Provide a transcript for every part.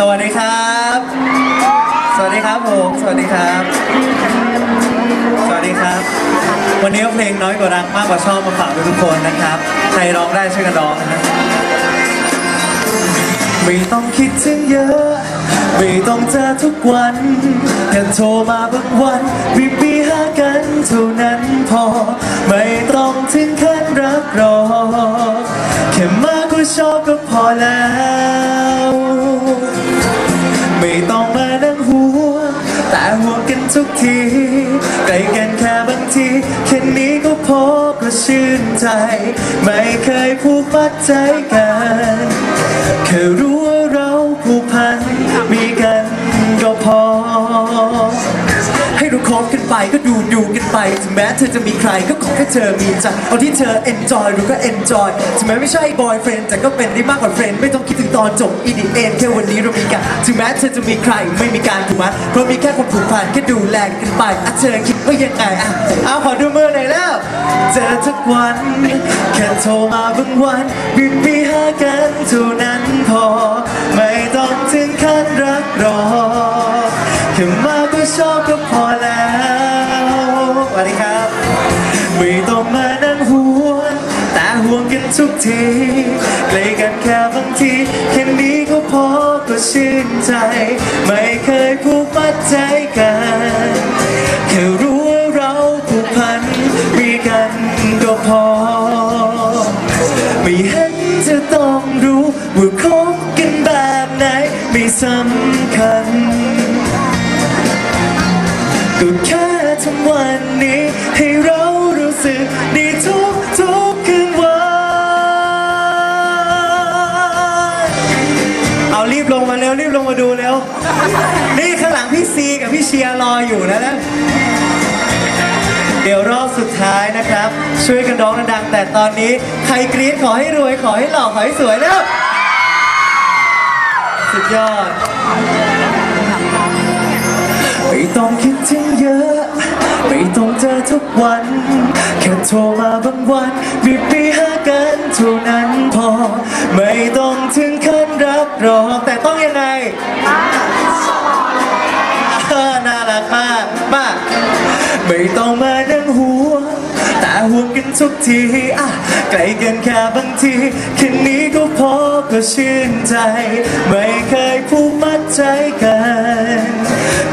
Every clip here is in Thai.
สวัสดีครับ สวัสดีครับผม สวัสดีครับ สวัสดีครับ วันนี้เพลงน้อยกว่ารักมากกว่าชอบมาฝากทุกคนนะครับ ใครร้องได้ช่วยกันร้องนะไม่ต้องคิดถึงเยอะ ไม่ต้องเจอทุกวันแค่โทรมาบางวันบีบีหากันเท่านั้นพอ ไม่ต้องถึงขั้นรักรอแค่มากกว่าชอบก็พอแล้ว ทุกทีใกล้กันแค่บางทีแค่นี้ก็พอก็ชื่นใจ ไม่เคยผูกมัดใจกันแค่รู้ ไปก็ดูดูกันไปถึงแม้เธอจะมีใครก็ขอแค่เธอมีใจเอาที่เธอ enjoy รู้ก็ enjoy ถึงแม้ไม่ใช่ boyfriend แต่ก็เป็นได้มากกว่า friend ไม่ต้องคิดถึงตอนจบ in the end แค่วันนี้เรามีกันถึงแม้เธอจะมีใครไม่มีการผูกมัดเพราะมีแค่ความผูกพันแค่ดูแลกันไปอะเธอคิดว่ายังไงอะเอาขอดูมือหน่อยแล้วเจอทุกวันแค่โทรมาบางวันบิบบีหากันเท่านั้นพอ ไม่ต้องถึงขั้นรักรอแค่มาก็ชอบก็พอ ห่วงแต่ห่วงกันทุกทีใกล้กันแค่บางทีแค่นี้ก็พอก็ชื่นใจ ไม่เคยผูกมัดใจกันแค่รู้ว่าเราผูกพันมีกันก็พอ ไม่เห็นจะต้องรู้ว่าคบกันแบบไหนไม่สำคัญก็ รีบลงมาเร็วรีบลงมาดูเร็ว นี่ข้างหลังพี่ซีกับพี่เชียร์รออยู่นะนะเดี๋ยวรอบสุดท้ายนะครับ ช่วยกันร้องดังๆแต่ตอนนี้ใครกรี๊ดขอให้รวยขอให้หล่อขอให้สวยแล้วสุดยอดไม่ต้องคิดถึงเยอะ ไม่ต้องเจอทุกวัน แค่โทรมาบางวันบีบีหากันเท่านั้น ไม่ต้องมานั่งหัวแต่ห่วงกันทุกทีอะไกลกันแค่บางทีแค่นี้ก็พอก็ชื่นใจ ไม่เคยผูกมัดใจกัน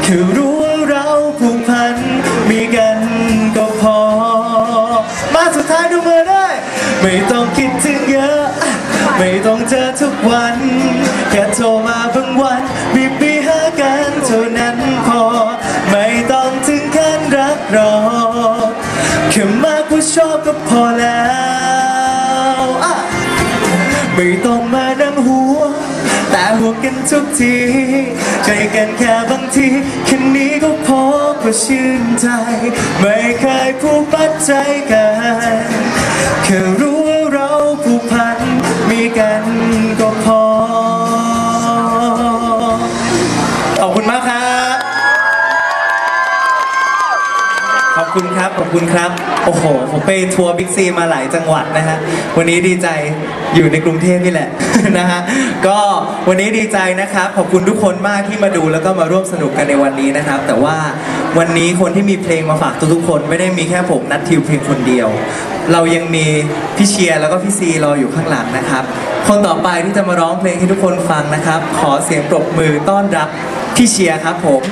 แค่รู้ว่าเราผูกพันมีกันก็พอ มาสุดท้ายดูมือได้ ไม่ต้องคิดถึงเยอะไม่ต้องเจอทุกวัน แค่โทรมาบางวันบีบบีหากันเท่านั้นพอ ไม่ต้องมานั่งหัว แต่หัวกันทุกทีใจกันแค่บางทีแค่นี้ก็พอพอชื่นใจ ไม่เคยผูกปัดใจกันแค่รู้ว่าเราผูกพันมีกันก็พอ ขอบคุณครับ ขอบคุณครับ โอ้โห ผมไปทัวร์บิ๊กซีมาหลายจังหวัดนะฮะ วันนี้ดีใจอยู่ในกรุงเทพนี่แหละ นะฮะ ก็วันนี้ดีใจนะครับ ขอบคุณทุกคนมากที่มาดูแล้วก็มาร่วมสนุกกันในวันนี้นะครับ แต่ว่าวันนี้คนที่มีเพลงมาฝากทุกๆคน ไม่ได้มีแค่ผมนัททิวเพียงคนเดียว เรายังมีพี่เชียร์แล้วก็พี่ซีรออยู่ข้างหลังนะครับ คนต่อไปที่จะมาร้องเพลงให้ทุกคนฟังนะครับ ขอเสียงปรบมือต้อนรับพี่เชียร์ครับผม